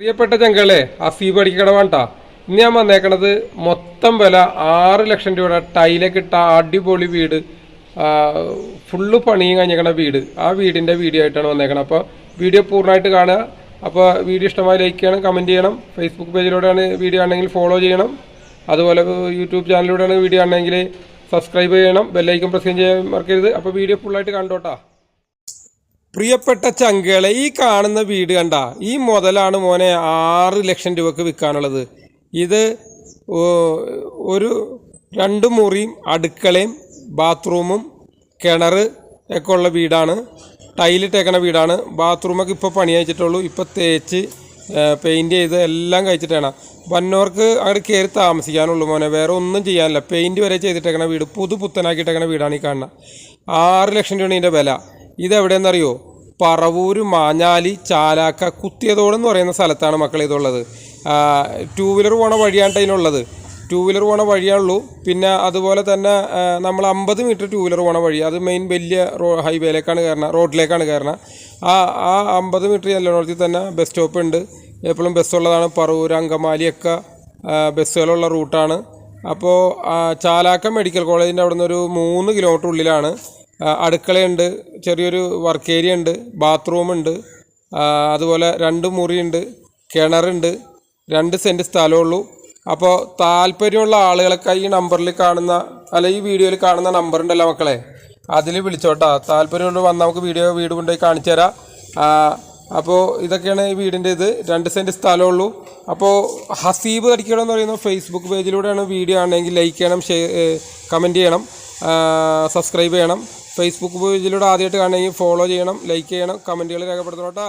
പ്രിയപ്പെട്ട ചങ്കളെ അസീബ് അടിക്കടവാണ്ടാ ഇന്ന് ഞാൻ വന്നേക്കണത് മൊത്തം വില ആറ് ലക്ഷം രൂപയുടെ ടൈലൊക്കെ ഇട്ട അടിപൊളി വീട് ഫുള്ള് പണിയും കഴിഞ്ഞേക്കണ വീട്. ആ വീടിന്റെ വീഡിയോ ആയിട്ടാണ് വന്നേക്കണത്. അപ്പോൾ വീഡിയോ പൂർണമായിട്ട് കാണുക. അപ്പോൾ വീഡിയോ ഇഷ്ടമായി ലൈക്ക് ചെയ്യണം കമന്റ് ചെയ്യണം. ഫേസ്ബുക്ക് പേജിലൂടെയാണ് വീഡിയോ ആണെങ്കിൽ ഫോളോ ചെയ്യണം. അതുപോലെ യൂട്യൂബ് ചാനലിലൂടെയാണ് വീഡിയോ ആണെങ്കിൽ സബ്സ്ക്രൈബ് ചെയ്യണം. ബെല്ലൈക്കും പ്രസ് ചെയ്യാൻ മറക്കരുത്. അപ്പോൾ വീഡിയോ ഫുള്ളായിട്ട് കണ്ടോട്ടാ. പ്രിയപ്പെട്ട ചങ്കുകളെ ഈ കാണുന്ന വീട് കണ്ട ഈ മുതലാണ് മോനെ ആറ് ലക്ഷം രൂപക്ക് വിൽക്കാനുള്ളത്. ഇത് ഒരു രണ്ട് മുറിയും അടുക്കളയും ബാത്റൂമും കിണർ ഒക്കെ ഉള്ള വീടാണ്. ടൈലിട്ടേക്കണ വീടാണ്. ബാത്റൂമൊക്കെ ഇപ്പോൾ പണി അയച്ചിട്ടുള്ളൂ ഇപ്പോൾ തേച്ച് പെയിന്റ് ചെയ്ത് എല്ലാം കഴിച്ചിട്ടാണ്. വന്നവർക്ക് അവിടെ കയറി താമസിക്കാനുള്ളൂ മോനെ. വേറെ ഒന്നും ചെയ്യാനില്ല. പെയിന്റ് വരെ ചെയ്തിട്ടേക്കണ വീട് പുതു പുത്തനാക്കിയിട്ടേക്കണ വീടാണ് ഈ കാണുന്നത് ആറ് ലക്ഷം രൂപയാണ് ഇതിന്റെ വില. ഇതെവിടെയെന്നറിയോ? പറവൂര് മാഞ്ഞാലി ചാലാക്ക കുത്തിയതോട് എന്ന് പറയുന്ന സ്ഥലത്താണ് മക്കളെ ഇതുള്ളത്. ടൂ വീലർ പോണ വഴിയാണ് അതിനുള്ളത് ടൂ വീലർ പോണ വഴിയാണുള്ളൂ പിന്നെ അതുപോലെ തന്നെ നമ്മൾ അമ്പത് മീറ്റർ ടൂ വീലർ പോണ വഴി. അത് മെയിൻ വലിയ റോ ഹൈവേയിലേക്കാണ് കയറണം റോഡിലേക്കാണ് കയറണം. ആ ആ അമ്പത് മീറ്റർ ചെല്ലുന്നിടത്തിൽ തന്നെ ബസ് സ്റ്റോപ്പ് ഉണ്ട്. എപ്പോഴും ബസ്സുള്ളതാണ് പറവൂർ അങ്കമാലിയൊക്കെ ബസ്സുകളുള്ള റൂട്ടാണ് അപ്പോൾ ചാലാക്ക മെഡിക്കൽ കോളേജിന്റെ അവിടെ നിന്ന് ഒരു മൂന്ന് കിലോമീറ്റർ ഉള്ളിലാണ്. അടുക്കളയുണ്ട് ചെറിയൊരു വർക്ക് ഏരിയ ഉണ്ട് ബാത്റൂം ഉണ്ട് അതുപോലെ രണ്ട് മുറിയുണ്ട് കിണറുണ്ട് രണ്ട് സെന്റ് സ്ഥലമുള്ളൂ അപ്പോൾ താല്പര്യമുള്ള ആളുകളൊക്കെ ഈ നമ്പറിൽ കാണുന്ന അല്ല ഈ വീഡിയോയിൽ കാണുന്ന നമ്പർ ഉണ്ടല്ലോ മക്കളെ? അതിൽ വിളിച്ചോട്ടാ. താല്പര്യമുണ്ട് വന്ന് നമുക്ക് വീഡിയോ വീട് കൊണ്ടുപോയി കാണിച്ചു തരാം. അപ്പോൾ ഇതൊക്കെയാണ് ഈ വീടിന്റെ ഇത്. രണ്ട് സെന്റ് സ്ഥലമുള്ളൂ അപ്പോൾ ഹസീബ് അടിക്കണം എന്ന് പറയുന്ന. ഫേസ്ബുക്ക് പേജിലൂടെയാണ് വീഡിയോ ആണെങ്കിൽ ലൈക്ക് ചെയ്യണം ഷെയർ കമന്റ് ചെയ്യണം സബ്സ്ക്രൈബ് ചെയ്യണം. ഫേസ്ബുക്ക് പേജിലൂടെ ആദ്യമായിട്ട് കാണണമെങ്കിൽ ഫോളോ ചെയ്യണം ലൈക്ക് ചെയ്യണം കമന്റുകൾ രേഖപ്പെടുത്തണം കേട്ടോ.